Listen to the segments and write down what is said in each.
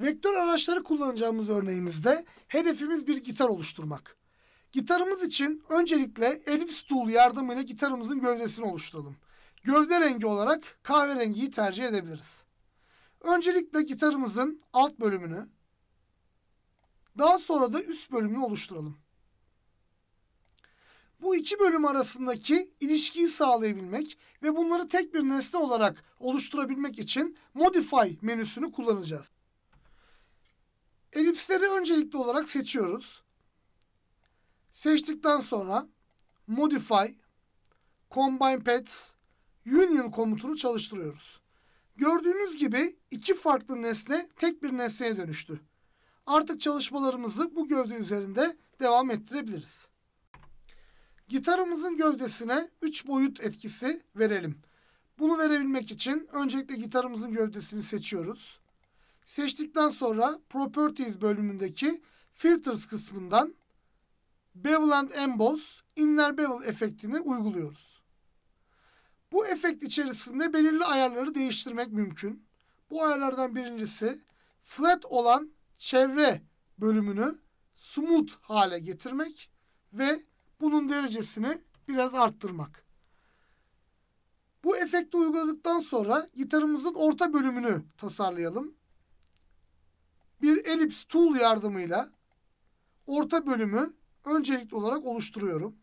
Vektör araçları kullanacağımız örneğimizde hedefimiz bir gitar oluşturmak. Gitarımız için öncelikle elips tool yardımıyla gitarımızın gövdesini oluşturalım. Gövde rengi olarak kahverengiyi tercih edebiliriz. Öncelikle gitarımızın alt bölümünü, daha sonra da üst bölümünü oluşturalım. Bu iki bölüm arasındaki ilişkiyi sağlayabilmek ve bunları tek bir nesne olarak oluşturabilmek için Modify menüsünü kullanacağız. Elipsleri öncelikli olarak seçiyoruz. Seçtikten sonra Modify, Combine Paths, Union komutunu çalıştırıyoruz. Gördüğünüz gibi iki farklı nesne tek bir nesneye dönüştü. Artık çalışmalarımızı bu gövde üzerinde devam ettirebiliriz. Gitarımızın gövdesine 3 boyut etkisi verelim. Bunu verebilmek için öncelikle gitarımızın gövdesini seçiyoruz. Seçtikten sonra Properties bölümündeki Filters kısmından Bevel and Emboss Inner Bevel efektini uyguluyoruz. Bu efekt içerisinde belirli ayarları değiştirmek mümkün. Bu ayarlardan birincisi flat olan çevre bölümünü smooth hale getirmek ve bunun derecesini biraz arttırmak. Bu efekti uyguladıktan sonra gitarımızın orta bölümünü tasarlayalım. Bir elips tool yardımıyla orta bölümü öncelikli olarak oluşturuyorum.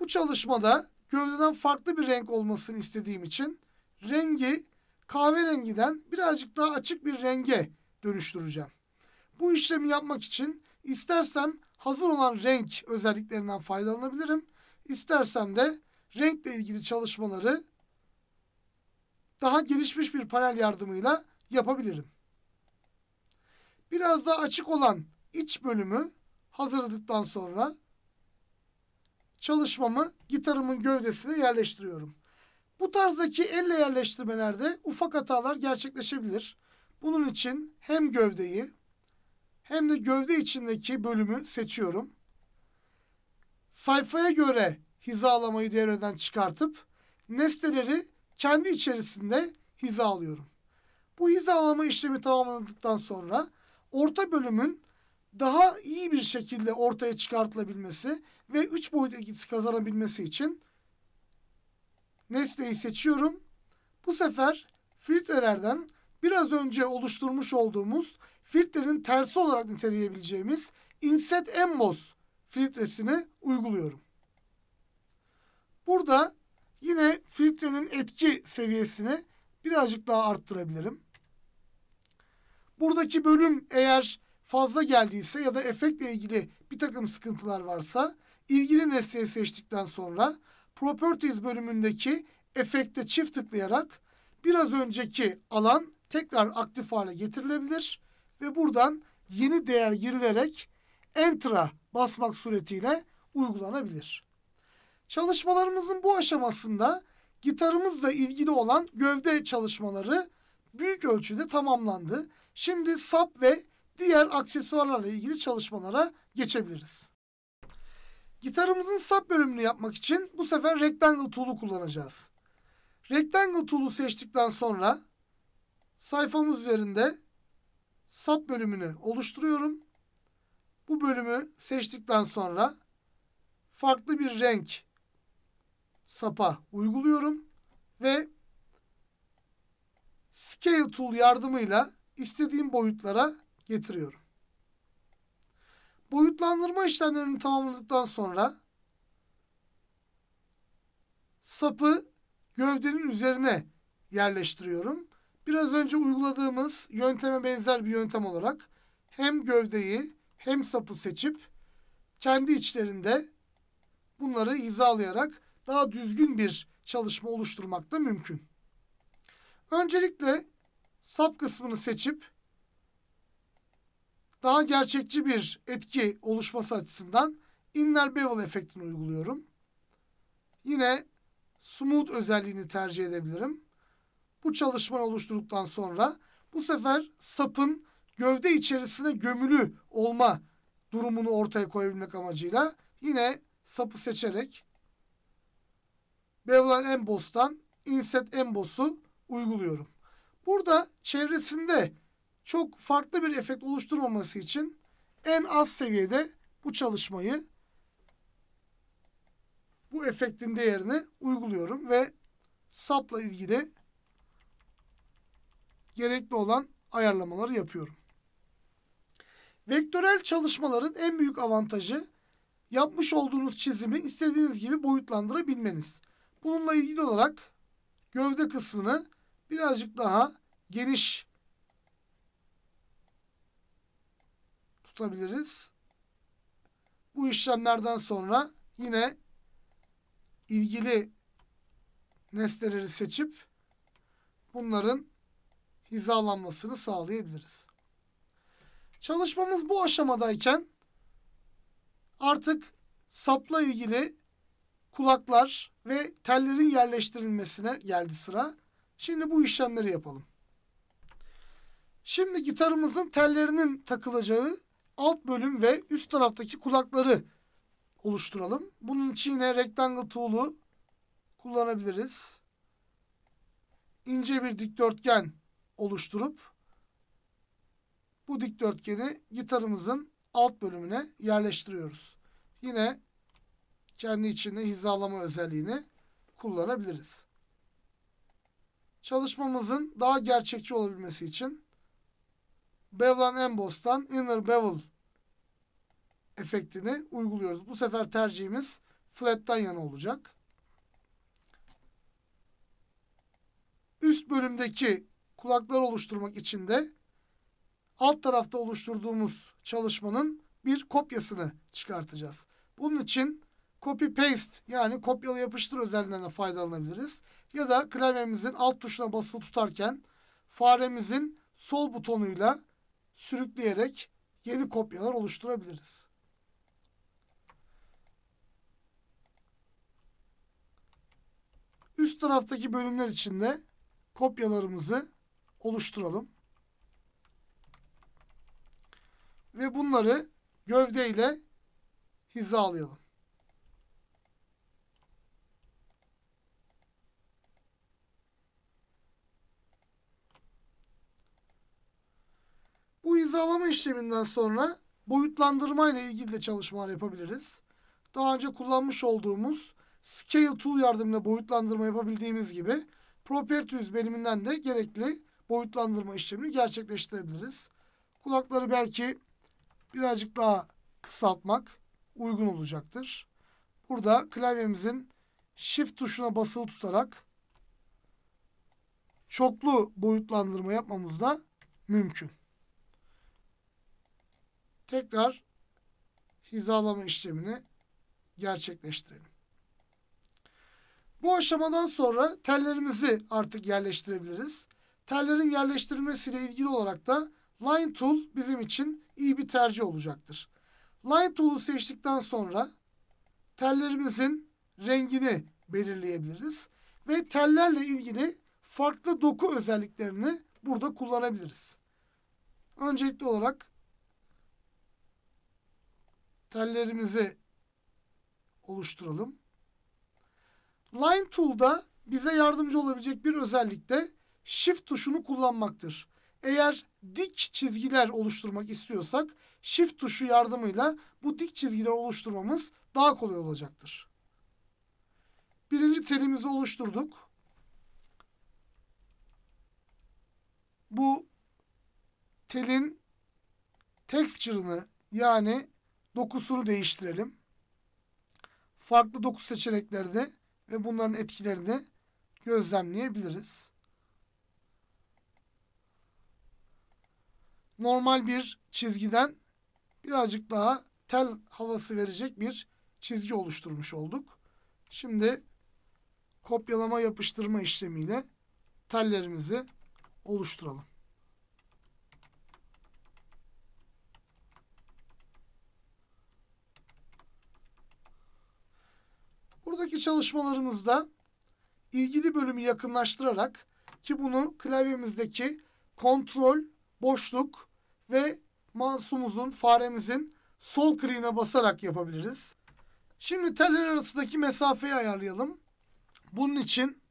Bu çalışmada gövdeden farklı bir renk olmasını istediğim için rengi kahverengiden birazcık daha açık bir renge dönüştüreceğim. Bu işlemi yapmak için istersem hazır olan renk özelliklerinden faydalanabilirim. İstersem de renkle ilgili çalışmaları daha gelişmiş bir panel yardımıyla yapabilirim. Biraz daha açık olan iç bölümü hazırladıktan sonra çalışmamı gitarımın gövdesine yerleştiriyorum. Bu tarzdaki elle yerleştirmelerde ufak hatalar gerçekleşebilir. Bunun için hem gövdeyi hem de gövde içindeki bölümü seçiyorum. Sayfaya göre hizalamayı devreden çıkartıp nesneleri kendi içerisinde hizalıyorum. Bu hizalama işlemi tamamladıktan sonra orta bölümün daha iyi bir şekilde ortaya çıkartılabilmesi ve üç boyut etkisi kazanabilmesi için nesneyi seçiyorum. Bu sefer filtrelerden biraz önce oluşturmuş olduğumuz filtrenin tersi olarak niteleyebileceğimiz Inset Emboss filtresini uyguluyorum. Burada yine filtrenin etki seviyesini birazcık daha arttırabilirim. Buradaki bölüm eğer fazla geldiyse ya da efektle ilgili bir takım sıkıntılar varsa ilgili nesneyi seçtikten sonra Properties bölümündeki efekte çift tıklayarak biraz önceki alan tekrar aktif hale getirilebilir ve buradan yeni değer girilerek Enter'a basmak suretiyle uygulanabilir. Çalışmalarımızın bu aşamasında gitarımızla ilgili olan gövde çalışmaları büyük ölçüde tamamlandı. Şimdi sap ve diğer aksesuarlarla ilgili çalışmalara geçebiliriz. Gitarımızın sap bölümünü yapmak için bu sefer Rectangle Tool'u kullanacağız. Rectangle Tool'u seçtikten sonra sayfamız üzerinde sap bölümünü oluşturuyorum. Bu bölümü seçtikten sonra farklı bir renk sapa uyguluyorum ve Scale Tool yardımıyla istediğim boyutlara getiriyorum. Boyutlandırma işlemlerini tamamladıktan sonra sapı gövdenin üzerine yerleştiriyorum. Biraz önce uyguladığımız yönteme benzer bir yöntem olarak hem gövdeyi hem sapı seçip kendi içlerinde bunları hizalayarak daha düzgün bir çalışma oluşturmak da mümkün. Öncelikle sap kısmını seçip daha gerçekçi bir etki oluşması açısından inner bevel efektini uyguluyorum. Yine smooth özelliğini tercih edebilirim. Bu çalışmayı oluşturduktan sonra bu sefer sapın gövde içerisine gömülü olma durumunu ortaya koyabilmek amacıyla yine sapı seçerek Bevel Emboss'tan Inset Emboss'u uyguluyorum. Burada çevresinde çok farklı bir efekt oluşturmaması için en az seviyede bu çalışmayı bu efektin değerini uyguluyorum ve sapla ilgili gerekli olan ayarlamaları yapıyorum. Vektörel çalışmaların en büyük avantajı yapmış olduğunuz çizimi istediğiniz gibi boyutlandırabilmeniz. Bununla ilgili olarak gövde kısmını birazcık daha geniş tutabiliriz. Bu işlemlerden sonra yine ilgili nesneleri seçip bunların hizalanmasını sağlayabiliriz. Çalışmamız bu aşamadayken artık sapla ilgili kulaklar ve tellerin yerleştirilmesine geldi sıra. Şimdi bu işlemleri yapalım. Şimdi gitarımızın tellerinin takılacağı alt bölüm ve üst taraftaki kulakları oluşturalım. Bunun için yine rectangle tool'u kullanabiliriz. İnce bir dikdörtgen oluşturup bu dikdörtgeni gitarımızın alt bölümüne yerleştiriyoruz. Yine kendi içinde hizalama özelliğini kullanabiliriz. Çalışmamızın daha gerçekçi olabilmesi için Bevel Emboss'tan Inner Bevel efektini uyguluyoruz. Bu sefer tercihimiz flat'tan yana olacak. Üst bölümdeki kulaklar oluşturmak için de alt tarafta oluşturduğumuz çalışmanın bir kopyasını çıkartacağız. Bunun için copy paste yani kopyala yapıştır özelliğinden faydalanabiliriz. Ya da klavyemizin alt tuşuna basılı tutarken faremizin sol butonuyla sürükleyerek yeni kopyalar oluşturabiliriz. Üst taraftaki bölümler içinde kopyalarımızı oluşturalım. Ve bunları gövdeyle hizalayalım. Bu hizalama işleminden sonra boyutlandırma ile ilgili de çalışmalar yapabiliriz. Daha önce kullanmış olduğumuz Scale Tool yardımıyla boyutlandırma yapabildiğimiz gibi Properties bölümünden de gerekli boyutlandırma işlemini gerçekleştirebiliriz. Kulakları belki birazcık daha kısaltmak uygun olacaktır. Burada klavyemizin Shift tuşuna basılı tutarak çoklu boyutlandırma yapmamız da mümkün. Tekrar hizalama işlemini gerçekleştirelim. Bu aşamadan sonra tellerimizi artık yerleştirebiliriz. Tellerin yerleştirilmesiyle ilgili olarak da Line Tool bizim için iyi bir tercih olacaktır. Line Tool'u seçtikten sonra tellerimizin rengini belirleyebiliriz. Ve tellerle ilgili farklı doku özelliklerini burada kullanabiliriz. Öncelikli olarak tellerimizi oluşturalım. Line Tool'da bize yardımcı olabilecek bir özellik de Shift tuşunu kullanmaktır. Eğer dik çizgiler oluşturmak istiyorsak Shift tuşu yardımıyla bu dik çizgileri oluşturmamız daha kolay olacaktır. Birinci telimizi oluşturduk. Bu telin texture'ını yani dokusunu değiştirelim. Farklı doku seçeneklerde ve bunların etkilerini gözlemleyebiliriz. Normal bir çizgiden birazcık daha tel havası verecek bir çizgi oluşturmuş olduk. Şimdi kopyalama yapıştırma işlemiyle tellerimizi oluşturalım. Buradaki çalışmalarımızda ilgili bölümü yakınlaştırarak ki bunu klavyemizdeki kontrol, boşluk ve mouse'umuzun, faremizin sol kliğine basarak yapabiliriz. Şimdi teller arasındaki mesafeyi ayarlayalım. Bunun için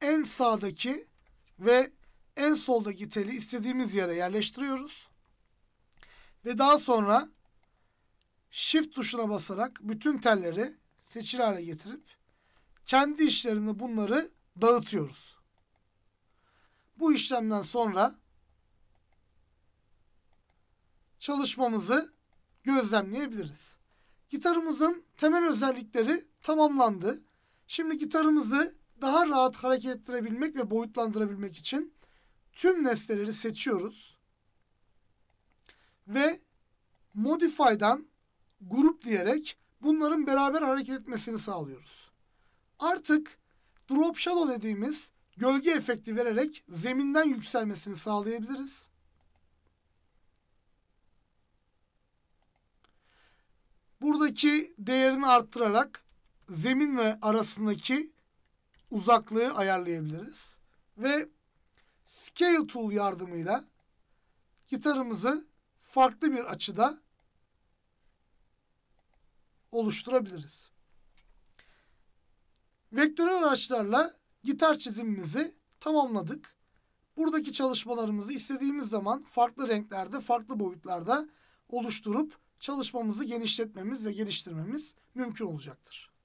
en sağdaki ve en soldaki teli istediğimiz yere yerleştiriyoruz. Ve daha sonra Shift tuşuna basarak bütün telleri seçili hale getirip kendi işlerinde bunları dağıtıyoruz. Bu işlemden sonra çalışmamızı gözlemleyebiliriz. Gitarımızın temel özellikleri tamamlandı. Şimdi gitarımızı daha rahat hareket ettirebilmek ve boyutlandırabilmek için tüm nesneleri seçiyoruz. Ve Modify'dan grup diyerek bunların beraber hareket etmesini sağlıyoruz. Artık Drop Shadow dediğimiz gölge efekti vererek zeminden yükselmesini sağlayabiliriz. Buradaki değerini arttırarak zeminle arasındaki uzaklığı ayarlayabiliriz. Ve Scale Tool yardımıyla gitarımızı farklı bir açıda oluşturabiliriz. Vektörel araçlarla gitar çizimimizi tamamladık. Buradaki çalışmalarımızı istediğimiz zaman farklı renklerde, farklı boyutlarda oluşturup çalışmamızı genişletmemiz ve geliştirmemiz mümkün olacaktır.